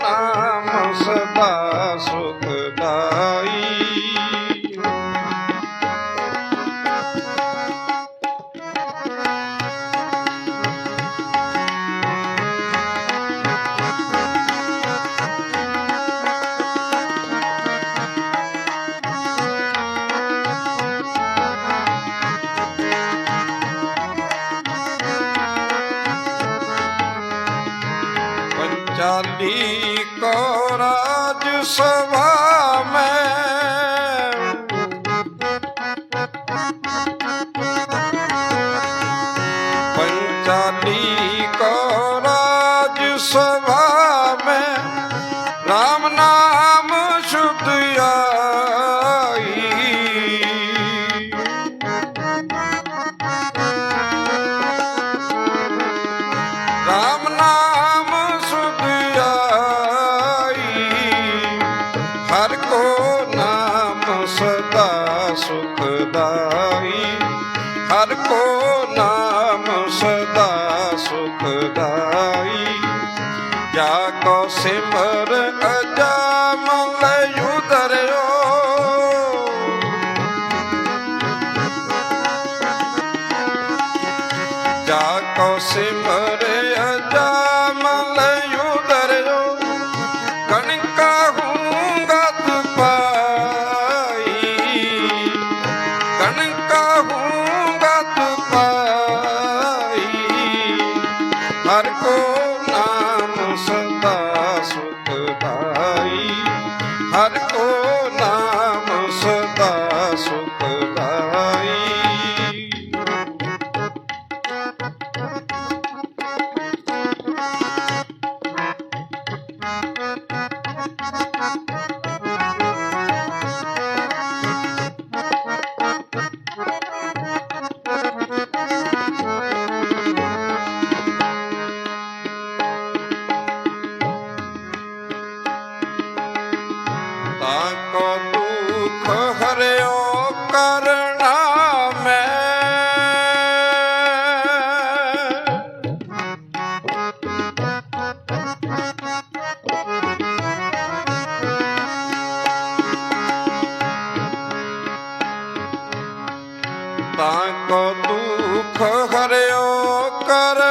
ਨਾਮ ਸਦਾ ਜਾਨੀ ਕੋ ਰਾਜ ਸਭਾ ਕੋ ਸਿਮਰਿਆ ਹਰਿਓ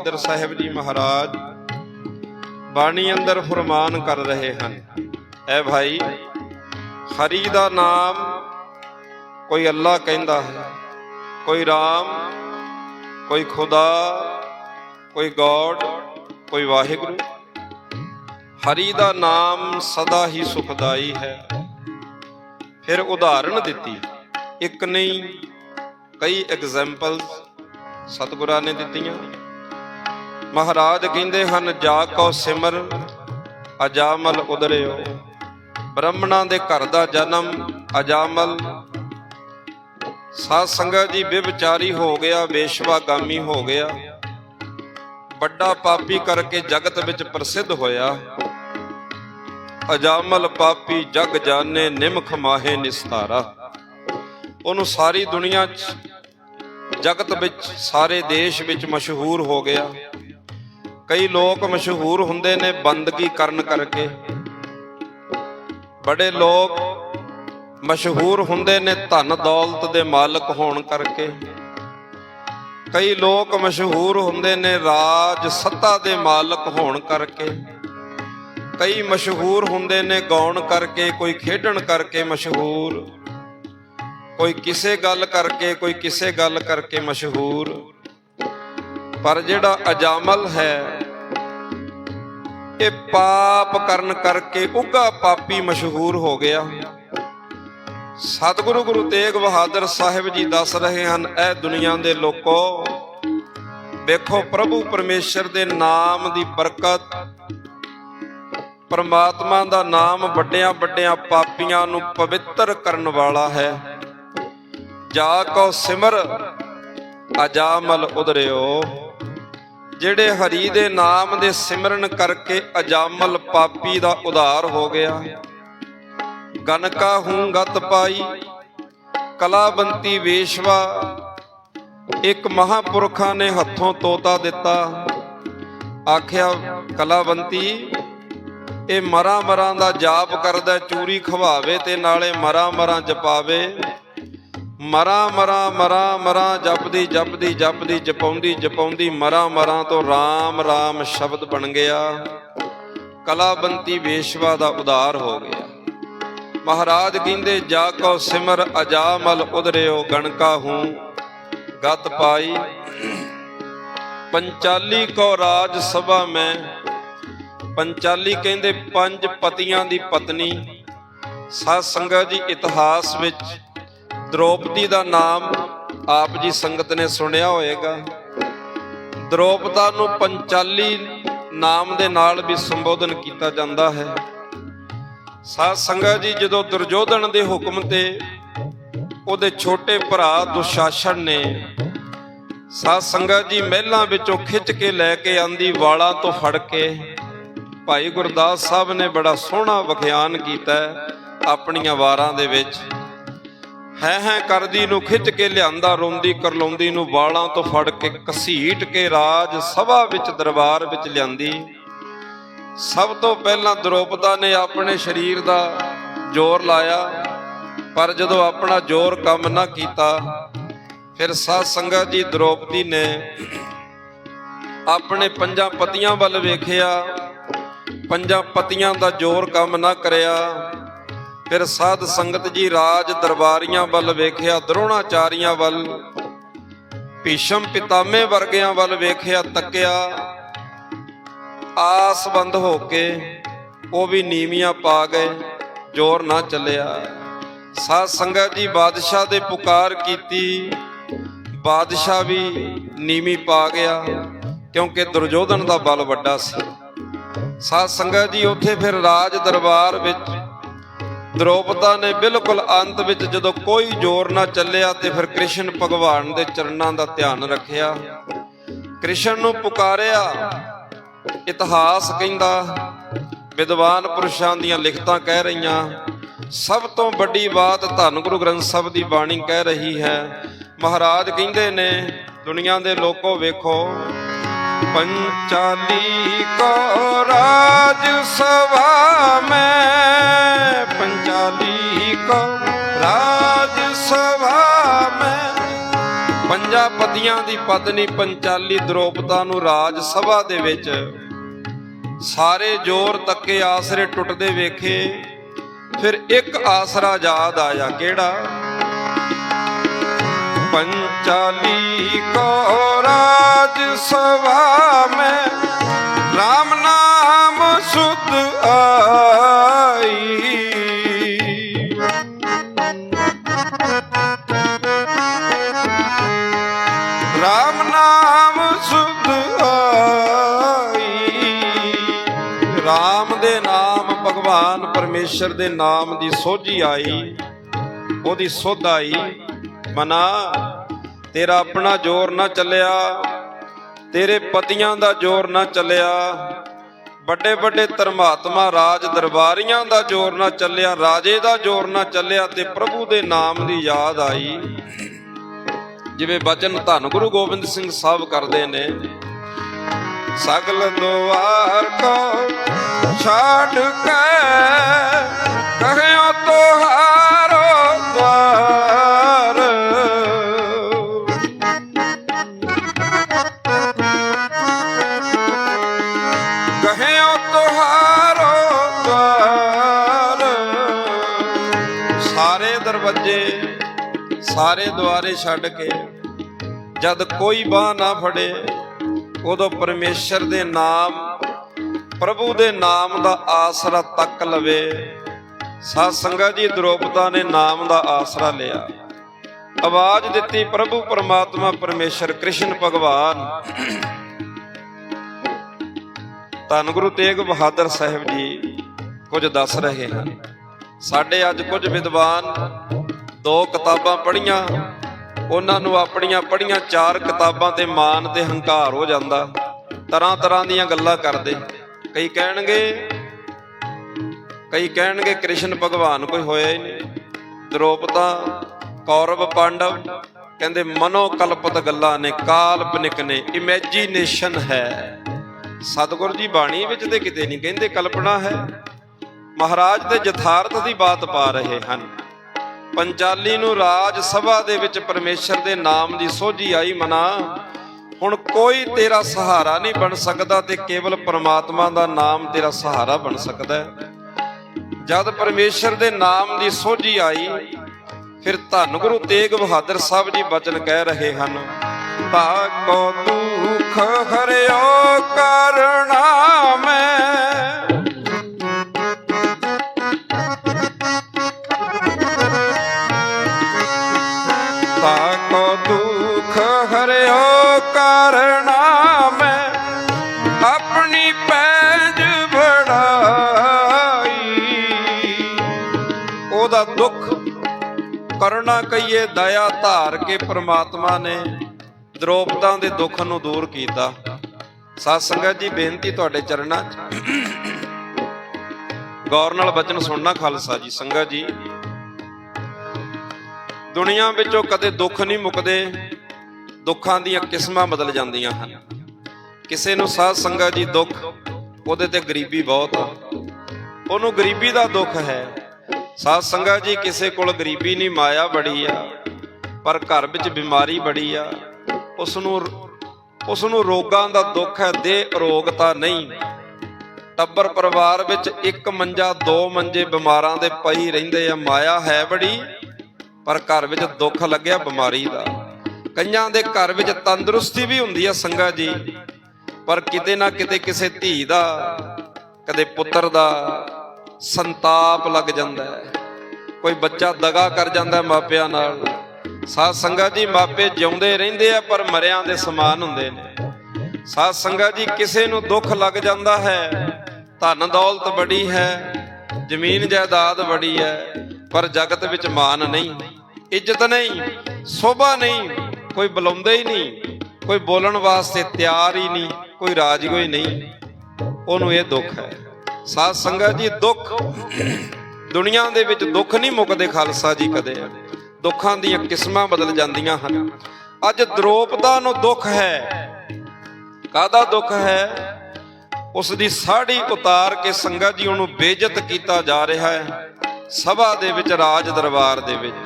ਬਹਾਦਰ ਸਾਹਿਬ ਜੀ ਮਹਾਰਾਜ, ਬਾਣੀ ਅੰਦਰ ਫਰਮਾਨ ਕਰ ਰਹੇ ਹਨ। ਐ ਭਾਈ, ਹਰੀ ਦਾ ਨਾਮ ਕੋਈ ਅੱਲਾ ਕਹਿੰਦਾ ਹੈ, ਕੋਈ ਰਾਮ, ਕੋਈ ਖੁਦਾ, ਕੋਈ ਗੋਡ, ਕੋਈ ਵਾਹਿਗੁਰੂ। ਹਰੀ ਦਾ ਨਾਮ ਸਦਾ ਹੀ ਸੁਖਦਾਈ ਹੈ। ਫਿਰ ਉਦਾਹਰਣ ਦਿੱਤੀ, ਇੱਕ ਨਹੀਂ, ਕਈ ਐਗਜ਼ਾਮਪਲਸ ਸਤਿਗੁਰਾਂ ਨੇ ਦਿੱਤੀਆਂ। ਮਹਾਰਾਜ ਕਹਿੰਦੇ ਹਨ, ਜਾ ਕੋ ਸਿਮਰ, ਅਜਾਮਲ ਉਦਰਿਓ। ਬ੍ਰਾਹਮਣਾਂ ਦੇ ਘਰ ਦਾ ਜਨਮ ਅਜਾਮਲ। ਸਾਧ ਸੰਗਤ ਜੀ ਵਿਵਚਾਰੀ ਹੋ ਗਿਆ ਵੇਸ਼ਵਾਗਾਮੀ ਹੋ ਗਿਆ। ਵੱਡਾ ਪਾਪੀ ਕਰਕੇ ਜਗਤ ਵਿੱਚ ਪ੍ਰਸਿੱਧ ਹੋਇਆ। ਅਜਾਮਲ ਪਾਪੀ ਜਗ ਜਾਣੇ, ਨਿਮਖ ਮਾਹੇ ਨਿਸਤਾਰਾ। ਉਹਨੂੰ ਸਾਰੀ ਦੁਨੀਆ 'ਚ, ਜਗਤ ਵਿੱਚ, ਸਾਰੇ ਦੇਸ਼ ਵਿੱਚ ਮਸ਼ਹੂਰ ਹੋ ਗਿਆ। ਕਈ ਲੋਕ ਮਸ਼ਹੂਰ ਹੁੰਦੇ ਨੇ ਬੰਦਗੀ ਕਰਨ ਕਰਕੇ। ਬੜੇ ਲੋਕ ਮਸ਼ਹੂਰ ਹੁੰਦੇ ਨੇ ਧਨ ਦੌਲਤ ਦੇ ਮਾਲਕ ਹੋਣ ਕਰਕੇ। ਕਈ ਲੋਕ ਮਸ਼ਹੂਰ ਹੁੰਦੇ ਨੇ ਰਾਜ ਸੱਤਾ ਦੇ ਮਾਲਕ ਹੋਣ ਕਰਕੇ। ਕਈ ਮਸ਼ਹੂਰ ਹੁੰਦੇ ਨੇ ਗਾਉਣ ਕਰਕੇ, ਕੋਈ ਖੇਡਣ ਕਰਕੇ ਮਸ਼ਹੂਰ। ਕੋਈ ਕਿਸੇ ਗੱਲ ਕਰਕੇ, ਕੋਈ ਕਿਸੇ ਗੱਲ ਕਰਕੇ ਮਸ਼ਹੂਰ। ਪਰ ਜਿਹੜਾ ਅਜਾਮਲ ਹੈ ਇਹ ਪਾਪ ਕਰਨ ਕਰਕੇ ਉਗਾ ਪਾਪੀ ਮਸ਼ਹੂਰ ਹੋ ਗਿਆ। ਸਤਿਗੁਰੂ ਗੁਰੂ ਤੇਗ ਬਹਾਦਰ ਸਾਹਿਬ ਜੀ ਦੱਸ ਰਹੇ ਹਨ, ਇਹ ਦੁਨੀਆ ਦੇ ਲੋਕੋ, ਵੇਖੋ ਪ੍ਰਭੂ ਪਰਮੇਸ਼ਰ ਦੇ ਨਾਮ ਦੀ ਬਰਕਤ, ਪਰਮਾਤਮਾ ਦਾ ਨਾਮ ਵੱਡਿਆਂ ਵੱਡਿਆਂ ਪਾਪੀਆਂ ਨੂੰ ਪਵਿੱਤਰ ਕਰਨ ਵਾਲਾ ਹੈ। ਜਾ ਕੋ ਸਿਮਰ, ਅਜਾਮਲ ਉਧਰਿਓ। ਜਿਹੜੇ ਹਰੀ ਦੇ ਨਾਮ ਦੇ ਸਿਮਰਨ ਕਰਕੇ ਅਜਾਮਲ ਪਾਪੀ ਦਾ ਉਧਾਰ ਹੋ ਗਿਆ। ਗਨਕਾ ਹੂੰ ਗਤ ਪਾਈ, ਕਲਾਬੰਤੀ ਵੇਸ਼ਵਾ, ਇੱਕ ਮਹਾਪੁਰਖਾਂ ਨੇ ਹੱਥੋਂ ਤੋਤਾ ਦਿੱਤਾ। ਆਖਿਆ, ਕਲਾਬੰਤੀ, ਇਹ ਮਰਾਂ ਮਰਾਂ ਦਾ ਜਾਪ ਕਰਦਾ, ਚੂਰੀ ਖਵਾਵੇ ਤੇ ਨਾਲੇ ਮਰਾਂ ਮਰਾਂ ਜਪਾਵੇ। ਮਰਾਂ ਮਰਾਂ ਮਰਾਂ ਮਰਾਂ ਜਪਦੀ ਜਪਦੀ ਜਪਦੀ ਜਪਾਉਂਦੀ ਜਪਾਉਂਦੀ ਮਰਾਂ ਮਰਾਂ ਤੋਂ RAM RAM ਸ਼ਬਦ ਬਣ ਗਿਆ। ਕਲਾਬੰਤੀ ਵੇਸ਼ਵਾ ਦਾ ਉਦਾਰ ਹੋ ਗਿਆ। ਮਹਾਰਾਜ ਕਹਿੰਦੇ, ਜਾ ਕੋ ਸਿਮਰ ਅਜਾਮਲ ਉਦਰਿਓ ਗਣਕਾ ਹੂੰ। ਗਤ ਪਾਈ। ਪੰਚਾਲੀ ਕੋ ਰਾਜ ਸਭਾ ਮੈਂ। ਪੰਚਾਲੀ ਕਹਿੰਦੇ, ਪੰਜ ਪਤੀਆਂ ਦੀ ਪਤਨੀ। ਸਾਧ ਸੰਗਤ ਜੀ, ਇਤਿਹਾਸ ਵਿੱਚ ਦ੍ਰੋਪਦੀ ਦਾ ਨਾਮ ਆਪ ਜੀ ਸੰਗਤ ਨੇ ਸੁਣਿਆ ਹੋਵੇਗਾ ਦ੍ਰੋਪਦਾ ਨੂੰ ਪੰਚਾਲੀ ਨਾਮ ਦੇ ਨਾਲ ਵੀ ਸੰਬੋਧਨ ਕੀਤਾ ਜਾਂਦਾ ਹੈ। ਸਾਧ ਸੰਗਤ ਜੀ, ਜਦੋਂ ਦੁਰਜੋਧਨ ਦੇ ਹੁਕਮ ਤੇ ਉਹਦੇ ਛੋਟੇ ਭਰਾ ਦੁਸ਼ਾਸਨ ਨੇ ਸਾਧ ਸੰਗਤ ਜੀ ਮਹਿਲਾਂ ਵਿੱਚੋਂ ਖਿੱਚ ਕੇ ਲੈ ਕੇ ਆਂਦੀ ਵਾਲਾਂ ਤੋਂ ਫੜ ਕੇ, ਭਾਈ ਗੁਰਦਾਸ ਸਾਹਿਬ ਨੇ ਬੜਾ ਸੋਹਣਾ ਵਿਖਿਆਨ ਕੀਤਾ ਆਪਣੀਆਂ ਵਾਰਾਂ ਦੇ ਵਿੱਚ। ਹੈ ਹੈ ਕਰਦੀ ਨੂੰ ਖਿੱਚ ਕੇ ਲਿਆਂਦਾ, ਰੋਂਦੀ ਕਰਲਾਉਂਦੀ ਨੂੰ ਵਾਲਾਂ ਤੋਂ ਫੜ ਕੇ ਕਸੀਟ ਕੇ ਰਾਜ ਸਭਾ ਵਿੱਚ, ਦਰਬਾਰ ਵਿੱਚ ਲਿਆਂਦੀ। ਸਭ ਤੋਂ ਪਹਿਲਾਂ ਦ੍ਰੋਪਦਾ ਨੇ ਆਪਣੇ ਸਰੀਰ ਦਾ ਜ਼ੋਰ ਲਾਇਆ, ਪਰ ਜਦੋਂ ਆਪਣਾ ਜ਼ੋਰ ਕੰਮ ਨਾ ਕੀਤਾ, ਫਿਰ ਸਾਧ ਸੰਗਤ ਜੀ ਦ੍ਰੋਪਦੀ ਨੇ ਆਪਣੇ ਪੰਜਾਂ ਪਤੀਆਂ ਵੱਲ ਵੇਖਿਆ, ਪੰਜਾਂ ਪਤੀਆਂ ਦਾ ਜ਼ੋਰ ਕੰਮ ਨਾ ਕਰਿਆ। ਫਿਰ ਸਾਧ ਸੰਗਤ ਜੀ ਰਾਜ ਦਰਬਾਰੀਆਂ ਵੱਲ ਵੇਖਿਆ, ਦਰੋਣਾਚਾਰੀਆਂ ਵੱਲ, ਭੀਸ਼ਮ ਪਿਤਾਮੇ ਵਰਗਿਆਂ ਵੱਲ ਵੇਖਿਆ, ਤੱਕਿਆ ਆਸ ਬੰਦ ਹੋ ਕੇ ਉਹ ਵੀ ਨੀਵੀਆਂ ਪਾ ਗਏ, ਜ਼ੋਰ ਨਾ ਚੱਲਿਆ। ਸਾਧ ਸੰਗਤ ਜੀ ਬਾਦਸ਼ਾਹ ਦੇ ਪੁਕਾਰ ਕੀਤੀ, ਬਾਦਸ਼ਾਹ ਵੀ ਨੀਵੀਂ ਪਾ ਗਿਆ, ਕਿਉਂਕਿ ਦੁਰਯੋਧਨ ਦਾ ਬਲ ਵੱਡਾ ਸੀ। ਸਾਧ ਸੰਗਤ ਜੀ ਉੱਥੇ ਫਿਰ ਰਾਜ ਦਰਬਾਰ ਵਿੱਚ ਦ੍ਰੋਪਦਾ ਨੇ ਬਿਲਕੁਲ ਅੰਤ ਵਿੱਚ ਜਦੋਂ ਕੋਈ ਜ਼ੋਰ ਨਾ ਚੱਲਿਆ ਤੇ ਫਿਰ ਕ੍ਰਿਸ਼ਨ ਭਗਵਾਨ ਦੇ ਚਰਨਾਂ ਦਾ ਧਿਆਨ ਰੱਖਿਆ। ਕ੍ਰਿਸ਼ਨ ਨੂੰ ਪੁਕਾਰਿਆ, ਇਤਿਹਾਸ ਕਹਿੰਦਾ, ਵਿਦਵਾਨ ਪੁਰਸ਼ਾਂ ਦੀਆਂ ਲਿਖਤਾਂ ਕਹਿ ਰਹੀਆਂ, ਸਭ ਤੋਂ ਵੱਡੀ ਬਾਤ ਧੰਨ ਗੁਰੂ ਗ੍ਰੰਥ ਸਾਹਿਬ ਦੀ ਬਾਣੀ ਕਹਿ ਰਹੀ ਹੈ। ਮਹਾਰਾਜ ਕਹਿੰਦੇ ਨੇ, ਦੁਨੀਆ ਦੇ ਲੋਕੋ ਵੇਖੋ ਪੰਚਾਲੀ ਕੋ ਰਾਜ ਸਭਾ ਮੈਂ, ਪੰਚਾਲੀ ਕੋ ਰਾਜ ਸਭਾ ਮੈਂ। ਪੰਜਾਂ ਪਤੀਆਂ ਦੀ ਪਤਨੀ ਪੰਚਾਲੀ ਦ੍ਰੋਪਦਾ ਨੂੰ ਰਾਜ ਸਭਾ ਦੇ ਵਿੱਚ ਸਾਰੇ ਜ਼ੋਰ ਤੱਕੇ ਆਸਰੇ ਟੁੱਟਦੇ ਵੇਖੇ। ਫਿਰ ਇੱਕ ਆਸਰਾ ਯਾਦ ਆਇਆ, ਕਿਹੜਾ? ਪੰਚਾਲੀ ਕੋ ਰਾਜ ਸਭਾ ਮੈਂ RAM ਨਾਮ ਸੁਧ ਆਈ। ਰਾਮ ਨਾਮ ਸੁਧ ਆਈ। ਰਾਮ ਦੇ ਨਾਮ ਭਗਵਾਨ ਪਰਮੇਸ਼ਰ ਦੇ ਨਾਮ ਦੀ ਸੋਝੀ ਆਈ, ਉਹਦੀ ਸੁਧ ਆਈ। ਮਨਾ ਤੇਰਾ ਆਪਣਾ ਜ਼ੋਰ ਨਾ ਚੱਲਿਆ, ਤੇਰੇ ਪਤੀਆਂ ਦਾ ਜ਼ੋਰ ਨਾ ਚੱਲਿਆ। ਵੱਡੇ ਵੱਡੇ ਧਰਮਾਤਮਾ ਰਾਜ ਦਰਬਾਰੀਆਂ ਦਾ ਜ਼ੋਰ ਨਾ ਚੱਲਿਆ, ਰਾਜੇ ਦਾ ਜ਼ੋਰ ਨਾ ਚੱਲਿਆ ਤੇ ਪ੍ਰਭੂ ਦੇ ਨਾਮ ਦੀ ਯਾਦ ਆਈ। ਜਿਵੇਂ ਬਚਨ ਧੰਨ ਗੁਰੂ ਗੋਬਿੰਦ ਸਿੰਘ ਸਾਹਿਬ ਕਰਦੇ ਨੇ, ਸਗਲ ਦੁਆਰ ਕੋ ਛਾੜ ਕੇ ਸਾਰੇ ਛੱਡ ਕੇ ਜਦ ਕੋਈ ਬਾਹ ਨਾ ਫੜੇ, ਉਦੋਂ ਪਰਮੇਸ਼ਰ ਦੇ ਨਾਮ, ਪ੍ਰਭੂ ਦੇ ਨਾਮ ਦਾ ਆਸਰਾ ਤੱਕ ਲਵੇ। ਸਾਧ ਸੰਗਤ ਜੀ, ਦ੍ਰੋਪਦਾ ਨੇ ਨਾਮ ਦਾ ਆਸਰਾ ਲਿਆ। ਆਵਾਜ਼ ਦਿੱਤੀ, ਪ੍ਰਭੂ, ਪਰਮਾਤਮਾ, ਪਰਮੇਸ਼ਰ, ਕ੍ਰਿਸ਼ਨ ਭਗਵਾਨ। ਧੰਨ ਗੁਰੂ ਤੇਗ ਬਹਾਦਰ ਸਾਹਿਬ ਜੀ ਕੁਝ ਦੱਸ ਰਹੇ ਹਨ। ਸਾਡੇ ਅੱਜ ਕੁਝ ਵਿਦਵਾਨ ਦੋ ਕਿਤਾਬਾਂ ਪੜ੍ਹੀਆਂ। ਉਹਨਾਂ ਨੂੰ ਆਪਣੀਆਂ ਪੜ੍ਹੀਆਂ ਚਾਰ ਕਿਤਾਬਾਂ ਤੇ ਮਾਣ ਤੇ ਹੰਕਾਰ ਹੋ ਜਾਂਦਾ। ਤਰ੍ਹਾਂ ਤਰ੍ਹਾਂ ਦੀਆਂ ਗੱਲਾਂ ਕਰਦੇ। ਕਈ ਕਹਿਣਗੇ ਕਈ ਕਹਿਣਗੇ ਕ੍ਰਿਸ਼ਨ ਭਗਵਾਨ ਕੋਈ ਹੋਇਆ ਹੀ ਨਹੀਂ। ਦ੍ਰੋਪਦਾ, ਕੌਰਵ, ਪਾਂਡਵ ਕਹਿੰਦੇ ਮਨੋਕਲਪਤ ਗੱਲਾਂ ਨੇ, ਕਾਲਪਨਿਕ ਨੇ ਇਮੇਜਿਨੇਸ਼ਨ ਹੈ। ਸਤਿਗੁਰ ਜੀ ਬਾਣੀ ਵਿੱਚ ਤੇ ਕਿਤੇ ਨਹੀਂ ਕਹਿੰਦੇ ਕਲਪਨਾ ਹੈ। ਮਹਾਰਾਜ ਤੇ ਯਥਾਰਥ ਦੀ ਬਾਤ ਪਾ ਰਹੇ ਹਨ। ਪੰਚਾਲੀ ਨੂੰ ਰਾਜ ਸਭਾ ਦੇ ਵਿੱਚ ਪਰਮੇਸ਼ਰ ਦੇ ਨਾਮ ਦੀ ਸੋਝੀ ਆਈ ਮਨਾ। ਹੁਣ ਕੋਈ ਤੇਰਾ ਸਹਾਰਾ ਨਹੀਂ ਬਣ ਸਕਦਾ ਤੇ ਕੇਵਲ ਪਰਮਾਤਮਾ ਦਾ ਨਾਮ ਤੇਰਾ ਸਹਾਰਾ ਬਣ ਸਕਦਾ ਹੈ। ਜਦ ਪਰਮੇਸ਼ਰ ਦੇ ਨਾਮ ਦੀ ਸੋਝੀ ਆਈ, ਫਿਰ ਧੰਨ ਗੁਰੂ ਤੇਗ ਬਹਾਦਰ ਸਾਹਿਬ ਜੀ ਬਚਨ ਕਹਿ ਰਹੇ ਹਨ ਤਾ ਕੋ ਦੁਖ ਹਰਿਓ ਕਰਣਾ ਉਹਦਾ ਦੁੱਖ ਕਰਨਾ ਕਹੀਏ ਦਇਆ ਧਾਰ ਕੇ ਪ੍ਰਮਾਤਮਾ ਨੇ ਦ੍ਰੋਪਦਾਂ ਦੇ ਦੁੱਖ ਨੂੰ ਦੂਰ ਕੀਤਾ। ਸਾਧ ਸੰਗਤ ਜੀ, ਬੇਨਤੀ ਤੁਹਾਡੇ ਚਰਨਾਂ 'ਚ। ਗੌਰ ਨਾਲ ਬਚਨ ਸੁਣਨਾ ਖਾਲਸਾ ਜੀ, ਸੰਗਤ ਜੀ। ਦੁਨੀਆ ਵਿੱਚੋਂ ਕਦੇ ਦੁੱਖ ਨਹੀਂ ਮੁੱਕਦੇ, ਦੁੱਖਾਂ ਦੀਆਂ ਕਿਸਮਾਂ ਬਦਲ ਜਾਂਦੀਆਂ ਹਨ। ਕਿਸੇ ਨੂੰ ਸਾਧ ਸੰਗਤ ਜੀ ਦੁੱਖ, ਉਹਦੇ ਤੇ ਗਰੀਬੀ ਬਹੁਤ ਆ। ਉਹਨੂੰ ਗਰੀਬੀ ਦਾ ਦੁੱਖ ਹੈ। ਸਾਧ ਸੰਗਤ ਜੀ, ਕਿਸੇ ਕੋਲ ਗਰੀਬੀ ਨਹੀਂ, ਮਾਇਆ ਬੜੀ ਆ। ਪਰ ਘਰ ਵਿੱਚ ਬਿਮਾਰੀ ਬੜੀ ਆ। ਉਸ ਨੂੰ ਉਸ ਨੂੰ ਰੋਗਾਂ ਦਾ ਦੁੱਖ ਹੈ ਦੇ ਰੋਗਤਾ ਨਹੀਂ। ਟੱਬਰ ਪਰਿਵਾਰ ਵਿੱਚ ਇੱਕ ਮੰਜਾ, ਦੋ ਮੰਜੇ ਬਿਮਾਰਾਂ ਦੇ ਪਈ ਰਹਿੰਦੇ ਆ। ਮਾਇਆ ਹੈ ਬੜੀ, ਪਰ ਘਰ ਵਿੱਚ ਦੁੱਖ ਲੱਗਿਆ ਬਿਮਾਰੀ ਦਾ। ਕਈਆਂ ਦੇ ਘਰ ਵਿੱਚ ਤੰਦਰੁਸਤੀ ਵੀ ਹੁੰਦੀ ਆ ਸੰਗਾ ਜੀ, ਪਰ ਕਿਤੇ ਨਾ ਕਿਤੇ ਕਿਸੇ ਧੀ ਦਾ, ਕਦੇ ਪੁੱਤਰ ਦਾ ਸੰਤਾਪ ਲੱਗ ਜਾਂਦਾ ਹੈ। ਕੋਈ ਬੱਚਾ ਦਗਾ ਕਰ ਜਾਂਦਾ ਮਾਪਿਆਂ ਨਾਲ। ਸਾਧ ਸੰਗਤ ਜੀ ਮਾਪੇ ਜਿਉਂਦੇ ਰਹਿੰਦੇ ਆ, ਪਰ ਮਰਿਆਂ ਦੇ ਸਮਾਨ ਹੁੰਦੇ ਨੇ। ਸਾਧ ਸੰਗਤ ਜੀ ਕਿਸੇ ਨੂੰ ਦੁੱਖ ਲੱਗ ਜਾਂਦਾ ਹੈ, ਧਨ ਦੌਲਤ ਬੜੀ ਹੈ, ਜ਼ਮੀਨ ਜਾਇਦਾਦ ਬੜੀ ਹੈ, ਪਰ ਜਗਤ ਵਿੱਚ ਮਾਨ ਨਹੀਂ, ਇੱਜ਼ਤ ਨਹੀਂ, ਸੋਭਾ ਨਹੀਂ, ਕੋਈ ਬੁਲਾਉਂਦਾ ਹੀ ਨਹੀਂ, ਕੋਈ ਬੋਲਣ ਵਾਸਤੇ ਤਿਆਰ ਹੀ ਨਹੀਂ, ਕੋਈ ਰਾਜਗੋਈ ਨਹੀਂ। ਉਹਨੂੰ ਇਹ ਦੁੱਖ ਹੈ। ਸਾਧ ਸੰਗਤ ਜੀ, ਦੁੱਖ ਦੁਨੀਆ ਦੇ ਵਿੱਚ ਦੁੱਖ ਨਹੀਂ ਮੁੱਕਦੇ ਖਾਲਸਾ ਜੀ ਕਦੇ। ਦੁੱਖਾਂ ਦੀਆਂ ਕਿਸਮਾਂ ਬਦਲ ਜਾਂਦੀਆਂ ਹਨ। ਅੱਜ ਦ੍ਰੋਪਦਾ ਨੂੰ ਦੁੱਖ ਹੈ। ਕਾਦਾ ਦੁੱਖ ਹੈ? ਉਸ ਦੀ ਸਾੜੀ ਉਤਾਰ ਕੇ ਸੰਗਤ ਜੀ ਉਹਨੂੰ ਬੇਇੱਜ਼ਤ ਕੀਤਾ ਜਾ ਰਿਹਾ ਹੈ। ਸਭਾ ਦੇ ਵਿੱਚ, ਰਾਜ ਦਰਬਾਰ ਦੇ ਵਿੱਚ।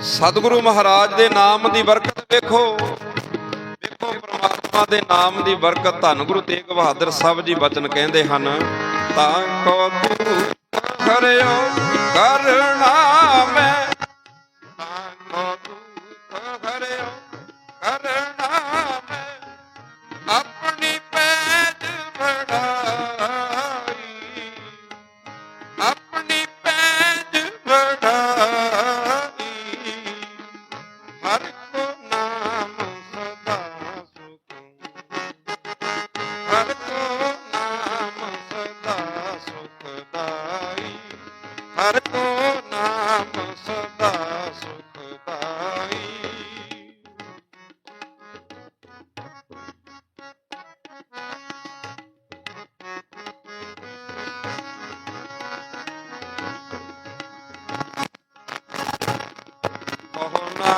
ਸਤਿਗੁਰੂ ਮਹਾਰਾਜ ਦੇ ਨਾਮ ਦੀ ਬਰਕਤ ਵੇਖੋ। ਵੇਖੋ ਪ੍ਰਮਾਤਮਾ ਦੇ ਨਾਮ ਦੀ ਬਰਕਤ ਧੰਨ ਗੁਰੂ ਤੇਗ ਬਹਾਦਰ ਸਾਹਿਬ ਜੀ ਬਚਨ ਕਹਿੰਦੇ ਹਨ। ਤਾਂ ਕੋ ਤੂੰ ਕਰਿਓ ਕਰਨਾ ਮੈਂ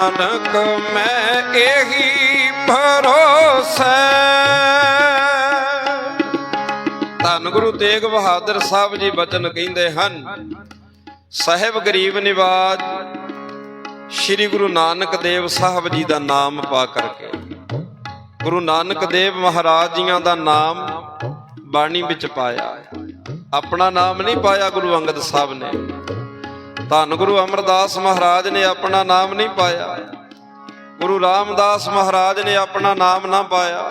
ਨਾਨਕ, ਮੈਂ ਇਹੀ ਭਰੋਸਾ ਧੰਨ ਗੁਰੂ ਤੇਗ ਬਹਾਦਰ ਸਾਹਿਬ ਜੀ ਬਚਨ ਕਹਿੰਦੇ ਹਨ, ਸਾਹਿਬ ਗਰੀਬ ਨਿਵਾਜ, ਸ੍ਰੀ ਗੁਰੂ ਨਾਨਕ ਦੇਵ ਸਾਹਿਬ ਜੀ ਦਾ ਨਾਮ ਪਾ ਕਰਕੇ। ਗੁਰੂ ਨਾਨਕ ਦੇਵ ਮਹਾਰਾਜ ਜੀਆਂ ਦਾ ਨਾਮ ਬਾਣੀ ਵਿੱਚ ਪਾਇਆ। ਆਪਣਾ ਨਾਮ ਨਹੀਂ ਪਾਇਆ ਗੁਰੂ ਅੰਗਦ ਸਾਹਿਬ ਨੇ। ਧੰਨ ਗੁਰੂ ਅਮਰਦਾਸ ਮਹਾਰਾਜ ਨੇ ਆਪਣਾ ਨਾਮ ਨਹੀਂ ਪਾਇਆ। ਗੁਰੂ ਰਾਮਦਾਸ ਮਹਾਰਾਜ ਨੇ ਆਪਣਾ ਨਾਮ ਨਾ ਪਾਇਆ।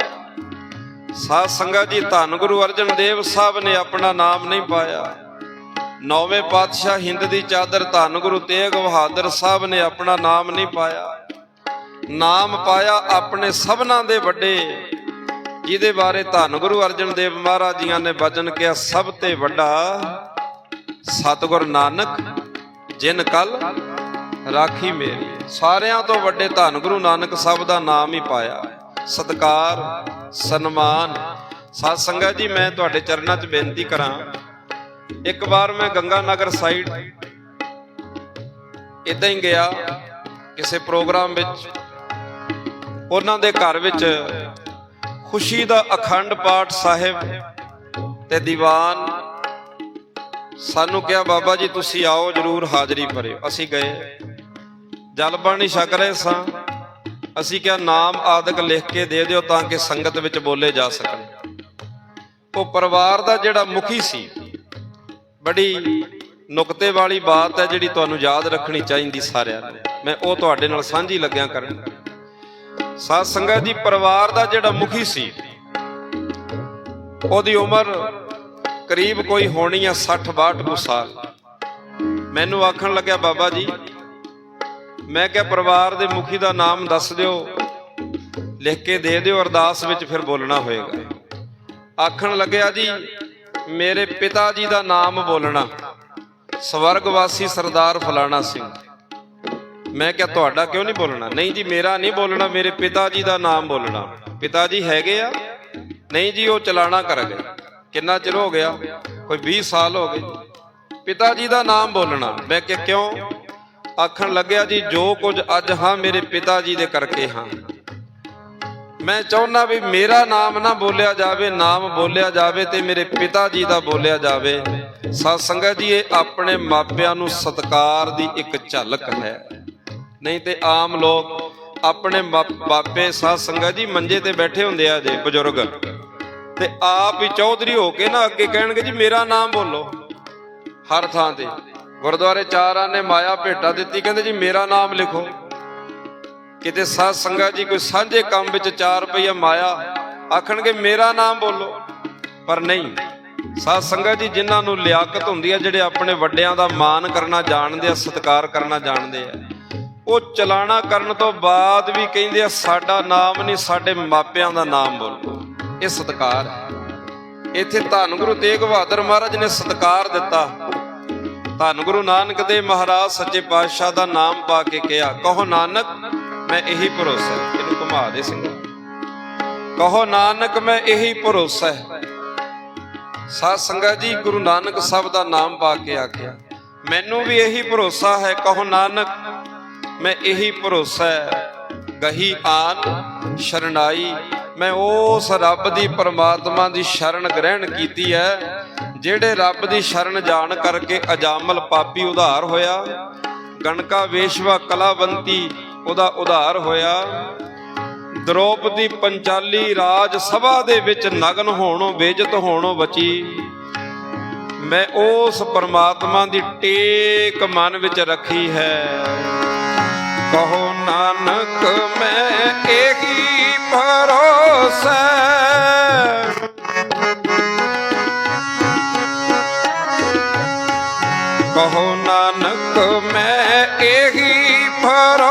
ਸਾਧ ਸੰਗਤ ਜੀ, ਧੰਨ ਗੁਰੂ ਅਰਜਨ ਦੇਵ ਸਾਹਿਬ ਨੇ ਆਪਣਾ ਨਾਮ ਨਹੀਂ ਪਾਇਆ। ਨੌਵੇਂ ਪਾਤਸ਼ਾਹ ਹਿੰਦ ਦੀ ਚਾਦਰ ਧੰਨ ਗੁਰੂ ਤੇਗ ਬਹਾਦਰ ਸਾਹਿਬ ਨੇ ਆਪਣਾ ਨਾਮ ਨਹੀਂ ਪਾਇਆ। ਨਾਮ ਪਾਇਆ ਆਪਣੇ ਸਭਨਾਂ ਦੇ ਵੱਡੇ, ਜਿਹਦੇ ਬਾਰੇ ਧੰਨ ਗੁਰੂ ਅਰਜਨ ਦੇਵ ਮਹਾਰਾਜ ਜੀਆਂ ਨੇ ਬਚਨ ਕਿਹਾ, ਸਭ ਤੇ ਵੱਡਾ ਸਤਿਗੁਰ ਨਾਨਕ ਜਿਨ ਕਲ ਰਾਖੀ ਮੇਰੀ। ਸਾਰਿਆਂ ਤੋਂ ਵੱਡੇ ਧੰਨ ਗੁਰੂ ਨਾਨਕ ਸਾਹਿਬ ਦਾ ਨਾਮ ਹੀ ਪਾਇਆ। ਸਤਕਾਰ, ਸਨਮਾਨ। ਸਾਧ ਸੰਗਤ ਜੀ, ਮੈਂ ਤੁਹਾਡੇ ਚਰਨਾਂ 'ਚ ਬੇਨਤੀ ਕਰਾਂ। ਇੱਕ ਵਾਰ ਮੈਂ ਗੰਗਾ ਨਗਰ ਸਾਈਡ ਇਦਾਂ ਹੀ ਗਿਆ, ਕਿਸੇ ਪ੍ਰੋਗਰਾਮ ਵਿੱਚ। ਉਹਨਾਂ ਦੇ ਘਰ ਵਿੱਚ ਖੁਸ਼ੀ ਦਾ ਅਖੰਡ ਪਾਠ ਸਾਹਿਬ ਤੇ ਦੀਵਾਨ ਸਾਨੂੰ ਕਿਹਾ, ਬਾਬਾ ਜੀ, ਤੁਸੀਂ ਆਓ, ਜਰੂਰ ਹਾਜ਼ਰੀ ਭਰਿਓ। ਅਸੀਂ ਗਏ। ਜਲ ਬਾਣੀ ਛਕ ਰਹੇ ਸਾਂ। ਅਸੀਂ ਕਿਹਾ, ਨਾਮ ਆਦਿਕ ਲਿਖ ਕੇ ਦੇ ਦਿਓ ਤਾਂ ਕਿ ਸੰਗਤ ਵਿੱਚ ਬੋਲੇ ਜਾ ਸਕਣ। ਉਹ ਪਰਿਵਾਰ ਦਾ ਜਿਹੜਾ ਮੁਖੀ ਸੀ, ਬੜੀ ਨੁਕਤੇ ਵਾਲੀ ਬਾਤ ਹੈ ਜਿਹੜੀ ਤੁਹਾਨੂੰ ਯਾਦ ਰੱਖਣੀ ਚਾਹੀਦੀ ਸਾਰਿਆਂ ਨੂੰ। ਮੈਂ ਉਹ ਤੁਹਾਡੇ ਨਾਲ ਸਾਂਝੀ ਲੱਗਿਆ ਕਰਨ। ਸਾਧ ਸੰਗਤ ਜੀ, ਪਰਿਵਾਰ ਦਾ ਜਿਹੜਾ ਮੁਖੀ ਸੀ, ਉਹਦੀ ਉਮਰ ਕਰੀਬ ਕੋਈ ਹੋਣੀ ਆ 60 62 ਕੁ ਸਾਲ। ਮੈਨੂੰ ਆਖਣ ਲੱਗਿਆ ਬਾਬਾ ਜੀ ਮੈਂ ਕਿਹਾ ਪਰਿਵਾਰ ਦੇ ਮੁਖੀ ਦਾ ਨਾਮ ਦੱਸ ਦਿਓ ਲਿਖ ਕੇ ਦੇ ਦਿਓ ਅਰਦਾਸ ਵਿੱਚ ਫਿਰ ਬੋਲਣਾ ਹੋਏਗਾ। ਆਖਣ ਲੱਗਿਆ ਜੀ ਮੇਰੇ ਪਿਤਾ ਜੀ ਦਾ ਨਾਮ ਬੋਲਣਾ ਸਵਰਗਵਾਸੀ ਸਰਦਾਰ ਫਲਾਣਾ ਸਿੰਘ। ਮੈਂ ਕਿਹਾ ਤੁਹਾਡਾ ਕਿਉਂ ਨਹੀਂ ਬੋਲਣਾ? ਨਹੀਂ ਜੀ ਮੇਰਾ ਨਹੀਂ ਬੋਲਣਾ ਮੇਰੇ ਪਿਤਾ ਜੀ ਦਾ ਨਾਮ ਬੋਲਣਾ। ਪਿਤਾ ਜੀ ਹੈਗੇ ਆ? ਨਹੀਂ ਜੀ ਉਹ ਚਲਾਣਾ ਕਰ ਗਏ। ਕਿੰਨਾ ਚਿਰ ਹੋ ਗਿਆ? ਕੋਈ 20 ਸਾਲ ਹੋ ਗਏ। ਪਿਤਾ ਜੀ ਦਾ ਨਾਮ ਬੋਲਣਾ। ਮੈਂ ਕਿਹਾ, ਕਿਉਂ? ਆਖਣ ਲੱਗਿਆ, ਜੀ, ਜੋ ਕੁਝ ਅੱਜ ਹਾਂ, ਮੇਰੇ ਪਿਤਾ ਜੀ ਦੇ ਕਰਕੇ ਹਾਂ। ਮੈਂ ਚਾਹੁੰਦਾ ਵੀ ਮੇਰਾ ਨਾਮ ਨਾ ਬੋਲਿਆ ਜਾਵੇ, ਨਾਮ ਬੋਲਿਆ ਜਾਵੇ ਤੇ ਮੇਰੇ ਪਿਤਾ ਜੀ ਦਾ ਬੋਲਿਆ ਜਾਵੇ। ਸਤ ਸੰਗਤ ਜੀ, ਇਹ ਆਪਣੇ ਮਾਪਿਆਂ ਨੂੰ ਸਤਕਾਰ ਦੀ ਇੱਕ ਝਲਕ ਹੈ। ਨਹੀਂ ਤੇ ਆਮ ਲੋਕ ਆਪਣੇ ਬਾਪੇ ਸਾਧ ਸੰਗਤ ਜੀ, ਮੰਜੇ ਤੇ ਬੈਠੇ ਹੁੰਦੇ ਆ ਜੇ, ਬਜ਼ੁਰਗ। ਤੇ ਆਪ ਹੀ ਚੌਧਰੀ ਹੋ ਕੇ ਨਾ ਅੱਗੇ ਕਹਿਣਗੇ ਜੀ, ਮੇਰਾ ਨਾਮ ਬੋਲੋ। ਹਰ ਥਾਂ ਤੇ। ਗੁਰਦੁਆਰੇ ਚਾਰਾਂ ਨੇ ਮਾਇਆ ਭੇਟਾ ਦਿੱਤੀ, ਕਹਿੰਦੇ ਜੀ, ਮੇਰਾ ਨਾਮ ਲਿਖੋ। ਕਿਤੇ ਸਾਧ ਸੰਗਤ ਜੀ ਕੋਈ ਸਾਂਝੇ ਕੰਮ ਵਿੱਚ 4 ਰੁਪਈਆ ਮਾਇਆ ਆਖਣਗੇ, ਮੇਰਾ ਨਾਮ ਬੋਲੋ। ਪਰ ਨਹੀਂ, ਸਾਧ ਸੰਗਤ ਜੀ ਜਿਨ੍ਹਾਂ ਨੂੰ ਲਿਆਕਤ ਹੁੰਦੀ ਹੈ ਜਿਹੜੇ ਆਪਣੇ ਵੱਡਿਆਂ ਦਾ ਮਾਣ ਕਰਨਾ ਜਾਣਦੇ ਆ, ਸਤਿਕਾਰ ਕਰਨਾ ਜਾਣਦੇ ਆ, ਉਹ ਚਲਾਣਾ ਕਰਨ ਤੋਂ ਬਾਅਦ ਵੀ ਕਹਿੰਦੇ ਆ, ਸਾਡਾ ਨਾਮ ਨਹੀਂ, ਸਾਡੇ ਮਾਪਿਆਂ ਦਾ ਨਾਮ ਬੋਲੋ। ਇਹ ਸਤਿਕਾਰ ਹੈ। ਇੱਥੇ ਧੰਨ ਗੁਰੂ ਤੇਗ ਬਹਾਦਰ ਮਹਾਰਾਜ ਨੇ ਸਤਿਕਾਰ ਦਿੱਤਾ। ਧੰਨ ਗੁਰੂ ਨਾਨਕ ਦੇਵ ਮਹਾਰਾਜ ਸੱਚੇ ਪਾਤਸ਼ਾਹ ਦਾ ਨਾਮ ਪਾ ਕੇ ਕਿਹਾ, ਕਹੋ ਨਾਨਕ, ਮੈਂ ਇਹੀ ਭਰੋਸਾ ਇਹਨੂੰ ਘੁਮਾ ਦੇ ਸਿੰਘ। ਕਹੋ ਨਾਨਕ, ਮੈਂ ਇਹੀ ਭਰੋਸਾ ਹੈ। ਸਾਧ ਸੰਗਤ ਜੀ, ਗੁਰੂ ਨਾਨਕ ਸਾਹਿਬ ਦਾ ਨਾਮ ਪਾ ਕੇ ਆਖਿਆ, ਮੈਨੂੰ ਵੀ ਇਹੀ ਭਰੋਸਾ ਹੈ, ਕਹੋ ਨਾਨਕ, ਮੈਂ ਇਹੀ ਭਰੋਸਾ ਹੈ। ਗਹੀ ਆਨ ਸ਼ਰਣਾਈ ਮੈਂ ਉਸ ਰੱਬ ਦੀ ਪਰਮਾਤਮਾ ਦੀ ਸ਼ਰਨ ਗ੍ਰਹਿਣ ਕੀਤੀ ਹੈ, ਜਿਹੜੇ ਰੱਬ ਦੀ ਸ਼ਰਨ ਜਾਣ ਕਰਕੇ ਅਜਾਮਲ ਪਾਪੀ ਉਧਾਰ ਹੋਇਆ, ਗਣਕਾ ਵੇਸ਼ਵਾ ਕਲਾਵੰਤੀ ਉਹਦਾ ਉਧਾਰ ਹੋਇਆ, ਦ੍ਰੋਪਦੀ ਪੰਚਾਲੀ ਰਾਜ ਸਭਾ ਦੇ ਵਿੱਚ ਨਗਨ ਹੋਣੋਂ ਬੇਜਤ ਹੋਣੋਂ ਬਚੀ, ਮੈਂ ਉਸ ਪਰਮਾਤਮਾ ਦੀ ਟੇਕ ਮਨ ਵਿੱਚ ਰੱਖੀ ਹੈ। ਕਹੋ ਨਾਨਕ ਮੈਂ ਇਹੀ ਭਰੋਸਾ। ਕਹੋ ਨਾਨਕ ਮੈਂ ਇਹੀ ਭਰੋ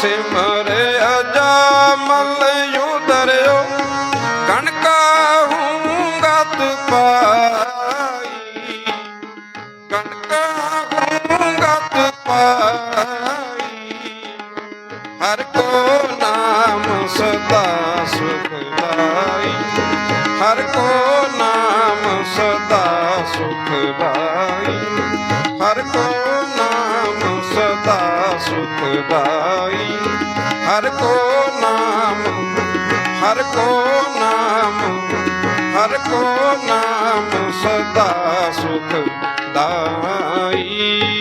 ਕੋ ਸਿਮਰ ਅਜਾਮਲ ਉਦਰਿਓ ਕਣਕਾ ਹੂੰ ਗਤ ਪਾਈ। ਕਣਕਾ ਹੂੰ ਗਤ ਪਾਈ। ਹਰ ਕੋ ਨਾਮ ਸਦਾ ਸੁਖ ਲਾਈ। ਹਰ ਕੋ ਨਾਮ ਸਦਾ ਸੁਖ ਲਾਈ। ਹਰ ਕੋ ਸੁਖ ਹਰ ਕੋ ਨਾਮ ਹਰ ਕੋ ਨਾਮ ਹਰ ਕੋ ਨਾਮ ਸਦਾ ਸੁਖ ਦਾਈ।